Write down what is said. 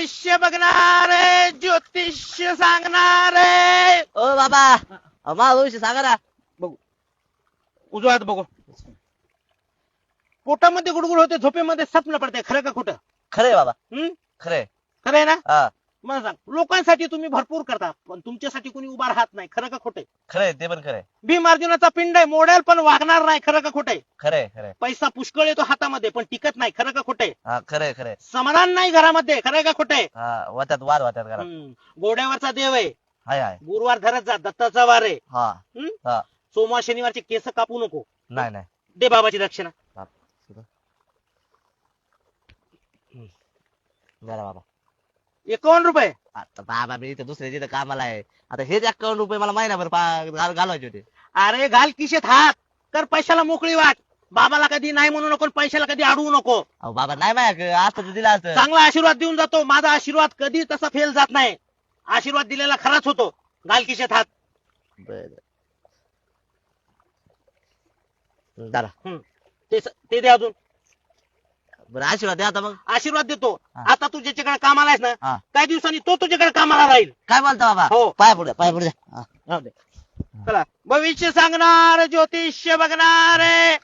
भविष्य बघणारे ज्योतिष्य सांगणारे. ओ बाबा अहो, मा भविष्य सांगा ना. उजवा हात बघू. पोटामध्ये गुडगुड होते झोपेमध्ये स्वप्न पडते खरं का खोटं? खरंय बाबा. हम्म खरंय. खरं आहे ना? हा. मला सांग लोकांसाठी तुम्ही भरपूर करता पण तुमच्यासाठी कोणी उभा राहत नाही. खरं का खोटं खरंय ते पण खरंय. भीम अर्जुनाचा पिंड आहे मोडेल पण वागणार नाही खरं का खोटं खरंय खरंय. पैसा पुष्कळ येतो हातामध्ये पण टिकत नाही खरं का खोटं हा खरंय खरंय. समाधान नाही घरामध्ये खरं का खोटं हा वाट्यात वाद करा गोड्यावरचा देव आहे. हाय हाय. गुरुवार धरत जा दत्ताचा वार आहे. हा हम्म? हा. सोमवार शनिवारचे केस कापू नको. नाही नाही. दे बाबाची दक्षिणा. जरा बाबा. एकावन्न रुपये. आता बाबा मी इथे दुसऱ्या जिथं कामाला आहे. आता हेच अकाउंट रुपये मला महिनाभर पा- घाल- घालवायचे होते. अरे घाल किशेत हात. कर पैशाला मोकळी वाट. बाबाला कधी नाही म्हणू नको आणि पैशाला कधी अडवू नको. अहो बाबा नाही माझ्याकडे असतं तर दिलं असतं. चांगला आशीर्वाद देऊन जातो. माझा आशीर्वाद कधी तसा फेल जात नाही. आशीर्वाद दिलेला खराच होतो. घाल किशेत हात. बरं. ते स- ते दे अजून. बरं आशीर्वाद द्या आता मग. आशीर्वाद देतो. हा. आता तू ज्याच्याकडे कामाला आहेस ना. काही दिवसांनी तो तुझ्याकडे कामाला राहील. काय बोलता बाबा? हो. पाय पुढे पाय पुढे चला. भविष्य सांगणार ज्योतिष्य बघणारे